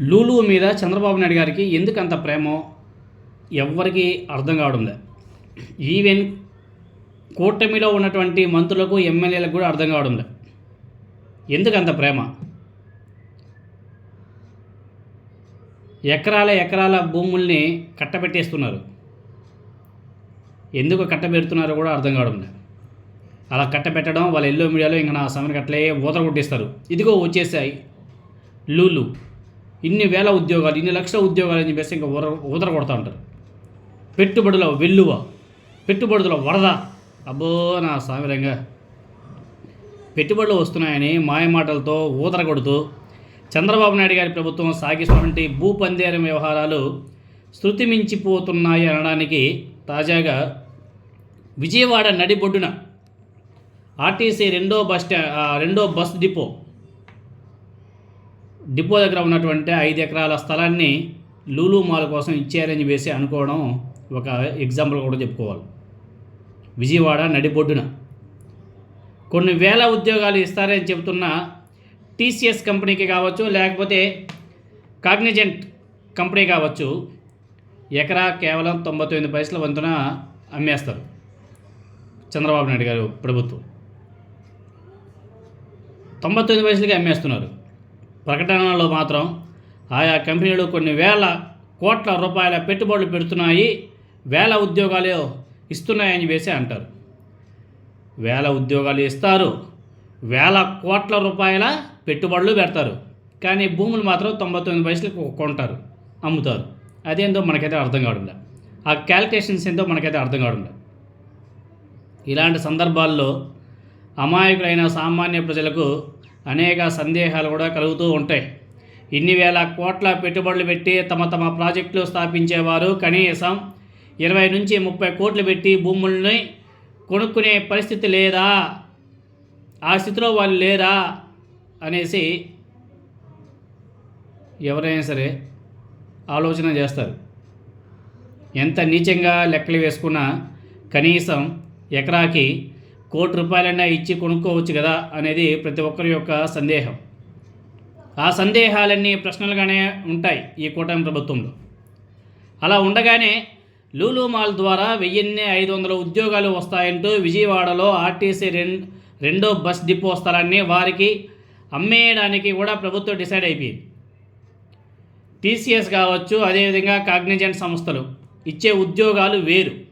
లూలు మీద చంద్రబాబు నాయుడు గారికి ఎందుకు అంత ప్రేమో ఎవ్వరికి అర్థం కావడం లేదు. ఈవెన్ కూటమిలో ఉన్నటువంటి మంత్రులకు ఎమ్మెల్యేలకు కూడా అర్థం కావడం లేదు. ఎందుకు అంత ప్రేమ? ఎకరాల ఎకరాల భూముల్ని కట్టబెట్టేస్తున్నారు. ఎందుకు కట్టబెడుతున్నారో కూడా అర్థం కావడం లేదు. అలా కట్టబెట్టడం వాళ్ళ ఎల్లో మీడియాలో ఇంకా నా సమయం అట్లే ఊతర కొట్టేస్తారు ఇదిగో వచ్చేసాయి లూలు. ఇన్ని వేల ఉద్యోగాలు ఇన్ని లక్షల ఉద్యోగాలు అని చెప్పేసి ఇంకా ఊర ఊదర కొడతా ఉంటారు. పెట్టుబడుల వెల్లువ పెట్టుబడుల వరద. అబ్బో నా సామిరంగా పెట్టుబడులు వస్తున్నాయని మాయమాటలతో ఊదర కొడుతూ చంద్రబాబు నాయుడు గారి ప్రభుత్వం సాగిస్తున్నటువంటి భూపందేరం వ్యవహారాలు శృతి మించిపోతున్నాయి అనడానికి తాజాగా విజయవాడ నడిబొడ్డున ఆర్టీసీ రెండో బస్ స్టా రెండో బస్ డిపో డిపో దగ్గర ఉన్నటువంటి ఐదు ఎకరాల స్థలాన్ని లూలు మాల్ కోసం ఇచ్చారని వేసి అనుకోవడం ఒక ఎగ్జాంపుల్ కూడా చెప్పుకోవాలి. విజయవాడ నడిబొడ్డున. కొన్ని వేల ఉద్యోగాలు ఇస్తారని చెబుతున్న టీసీఎస్ కంపెనీకి కావచ్చు లేకపోతే కాగ్నిజెంట్ కంపెనీ కావచ్చు ఎకరా కేవలం తొంభై తొమ్మిది పైసల వంతున అమ్మేస్తారు చంద్రబాబు నాయుడు గారు ప్రభుత్వం. తొంభై తొమ్మిది పైసలకి అమ్మేస్తున్నారు. ప్రకటనలో మాత్రం ఆయా కంపెనీలు కొన్ని వేల కోట్ల రూపాయల పెట్టుబడులు పెడుతున్నాయి వేల ఉద్యోగాలు ఇస్తున్నాయని వేసే అంటారు. వేల ఉద్యోగాలు ఇస్తారు వేల కోట్ల రూపాయల పెట్టుబడులు పెడతారు. కానీ భూములు మాత్రం తొంభై తొమ్మిది పైసలకు కొంటారు అమ్ముతారు. అదేందో మనకైతే అర్థం కావడం ఆ క్యాలిక్యులేషన్స్ ఏందో మనకైతే అర్థం కావడం ఇలాంటి సందర్భాల్లో అమాయకులైన సామాన్య ప్రజలకు అనేక సందేహాలు కూడా కలుగుతూ ఉంటాయి. ఇన్ని వేల కోట్ల పెట్టుబడులు పెట్టి తమ తమ ప్రాజెక్టులు స్థాపించేవారు కనీసం ఇరవై నుంచి ముప్పై కోట్లు పెట్టి భూముల్ని కొనుక్కునే పరిస్థితి లేదా? ఆ స్థితిలో వాళ్ళు లేరా? అనేసి ఎవరైనా సరే ఆలోచన చేస్తారు. ఎంత నీచంగా లెక్కలు వేసుకున్నా కనీసం ఎకరాకి కోటి రూపాయలైనా ఇచ్చి కొనుక్కోవచ్చు కదా అనేది ప్రతి ఒక్కరి యొక్క సందేహం. ఆ సందేహాలన్నీ ప్రశ్నలుగానే ఉంటాయి ఈ కూటమి ప్రభుత్వంలో. అలా ఉండగానే లూలు మాల్ ద్వారా వెయ్యిన్ని ఐదు వందల ఉద్యోగాలు వస్తాయంటూ విజయవాడలో ఆర్టీసీ రెం రెండో బస్ డిపో స్థలాన్ని వారికి అమ్మేయడానికి కూడా ప్రభుత్వం డిసైడ్ అయిపోయింది. టీసీఎస్ కావచ్చు అదేవిధంగా కాగ్నిజెంట్ సంస్థలు ఇచ్చే ఉద్యోగాలు వేరు.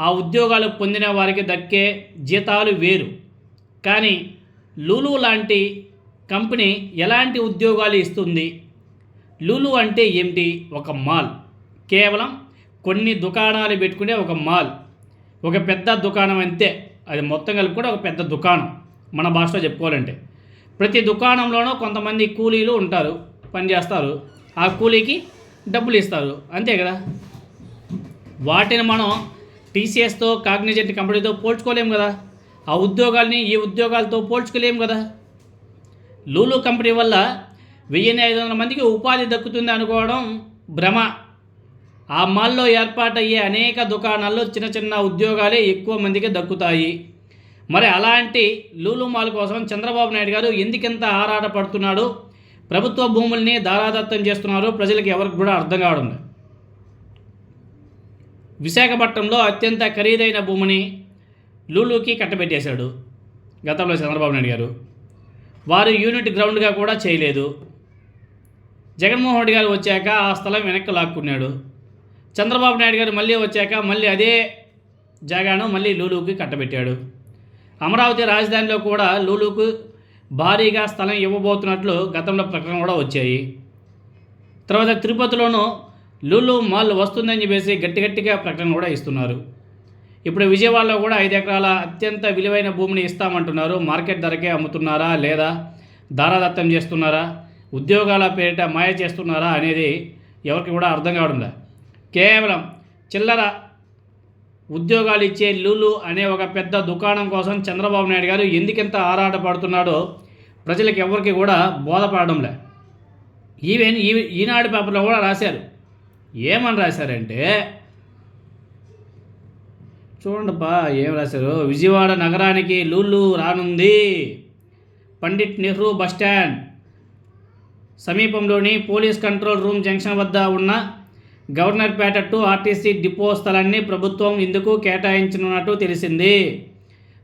ఆ ఉద్యోగాలు పొందిన వారికి దక్కే జీతాలు వేరు. కానీ లూలు లాంటి కంపెనీ ఎలాంటి ఉద్యోగాలు ఇస్తుంది? లూలు అంటే ఏమిటి? ఒక మాల్. కేవలం కొన్ని దుకాణాలు పెట్టుకునే ఒక మాల్. ఒక పెద్ద దుకాణం అంతే. అది మొత్తం కలిపి కూడా ఒక పెద్ద దుకాణం మన భాషలో చెప్పుకోవాలంటే. ప్రతి దుకాణంలోనూ కొంతమంది కూలీలు ఉంటారు పనిచేస్తారు ఆ కూలీకి డబ్బులు ఇస్తారు. అంతే కదా? వాటిని మనం టీసీఎస్తో కాగ్నిజెంట్ కంపెనీతో పోల్చుకోలేము కదా. ఆ ఉద్యోగాల్ని ఈ ఉద్యోగాలతో పోల్చుకోలేము కదా. లూలు కంపెనీ వల్ల వెయ్యిన్ని ఐదు వందల మందికి ఉపాధి దక్కుతుంది అనుకోవడం భ్రమ. ఆ మాల్లో ఏర్పాటయ్యే అనేక దుకాణాల్లో చిన్న చిన్న ఉద్యోగాలే ఎక్కువ మందికి దక్కుతాయి. మరి అలాంటి లూలు మాల్ కోసం చంద్రబాబు నాయుడు గారు ఎందుకింత ఆరాటపడుతున్నాడు? ప్రభుత్వ భూముల్ని దారాదత్తం చేస్తున్నారు ప్రజలకు ఎవరికి కూడా అర్థం కావడం లేదు. విశాఖపట్నంలో అత్యంత ఖరీదైన భూమిని లూలూకి కట్టబెట్టేశాడు గతంలో చంద్రబాబు నాయుడు గారు. వారు యూనిట్ గ్రౌండ్గా కూడా చేయలేదు. జగన్మోహన్ రెడ్డి గారు వచ్చాక ఆ స్థలం వెనక్కి లాక్కున్నాడు. చంద్రబాబు నాయుడు గారు మళ్ళీ వచ్చాక మళ్ళీ అదే జాగాను మళ్ళీ లూలూకి కట్టబెట్టాడు. అమరావతి రాజధానిలో కూడా లూలూకు భారీగా స్థలం ఇవ్వబోతున్నట్లు గతంలో ప్రకటన కూడా వచ్చాయి. తర్వాత తిరుపతిలోనూ లూలు మాల్ వస్తుందని చెప్పేసి గట్టి గట్టిగా ప్రకటన కూడా ఇస్తున్నారు. ఇప్పుడు విజయవాడలో కూడా ఐదు ఎకరాల అత్యంత విలువైన భూమిని ఇస్తామంటున్నారు. మార్కెట్ ధరకే అమ్ముతున్నారా లేదా దారాదత్తం చేస్తున్నారా? ఉద్యోగాల పేరిట మాయ చేస్తున్నారా అనేది ఎవరికి కూడా అర్థం కావడంలే. కేవలం చిల్లర ఉద్యోగాలు ఇచ్చే లూలు అనే ఒక పెద్ద దుకాణం కోసం చంద్రబాబు నాయుడు గారు ఎందుకెంత ఆరాట పడుతున్నాడో ప్రజలకు ఎవరికి కూడా బోధపడడంలే. ఈవెన్ ఈ ఈనాడు పేపర్లో కూడా రాశారు. ఏమని రాశారంటే చూడండిపా ఏం రాశారు? విజయవాడ నగరానికి లూలు రానుంది. Pandit Nehru bus stand. సమీపంలోని పోలీస్ కంట్రోల్ రూమ్ జంక్షన్ వద్ద ఉన్న గవర్నర్పేట టు ఆర్టీసీ డిపో స్థలాన్ని ప్రభుత్వం ఇందుకు కేటాయించనున్నట్టు తెలిసింది.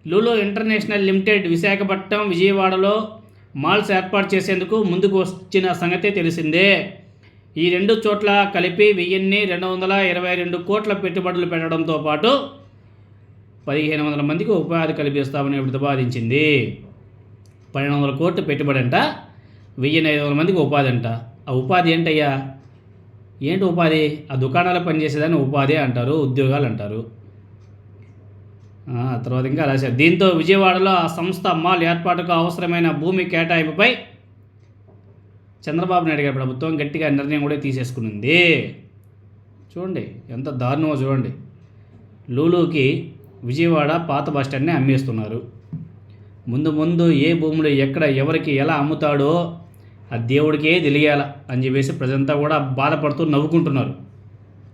లూలో ఇంటర్నేషనల్ లిమిటెడ్ విశాఖపట్నం విజయవాడలో మాల్స్ ఏర్పాటు చేసేందుకు ముందుకు వచ్చిన సంగతి తెలిసిందే. ఈ రెండు చోట్ల కలిపి వెయ్యిన్ని రెండు వందల ఇరవై రెండు కోట్ల పెట్టుబడులు పెట్టడంతో పాటు పదిహేను వందల మందికి ఉపాధి కల్పిస్తామని ప్రతిపాదించింది. పన్నెండు వందల కోట్లు పెట్టుబడి అంట వెయ్యి ఐదు వందల మందికి ఉపాధి అంట. ఆ ఉపాధి ఏంటయ్యా? ఏంటి ఉపాధి? ఆ దుకాణాలు పనిచేసేదాన్ని ఉపాధి అంటారు ఉద్యోగాలు అంటారు. ఆ, తర్వాత ఇంకా రాశారు. దీంతో విజయవాడలో ఆ సంస్థ మాల్ ఏర్పాటుకు అవసరమైన భూమి కేటాయింపుపై చంద్రబాబు నాయుడు గారి ప్రభుత్వం గట్టిగా నిర్ణయం కూడా తీసేసుకునింది. చూడండి ఎంత దారుణమో చూడండి. లూలూకి విజయవాడ పాత బస్ స్టాండ్ని అమ్మేస్తున్నారు. ముందు ముందు ఏ భూములు ఎక్కడ ఎవరికి ఎలా అమ్ముతాడో ఆ దేవుడికే తెలియాల అని చెప్పేసి ప్రజంతా కూడా బాధపడుతూ నవ్వుకుంటున్నారు.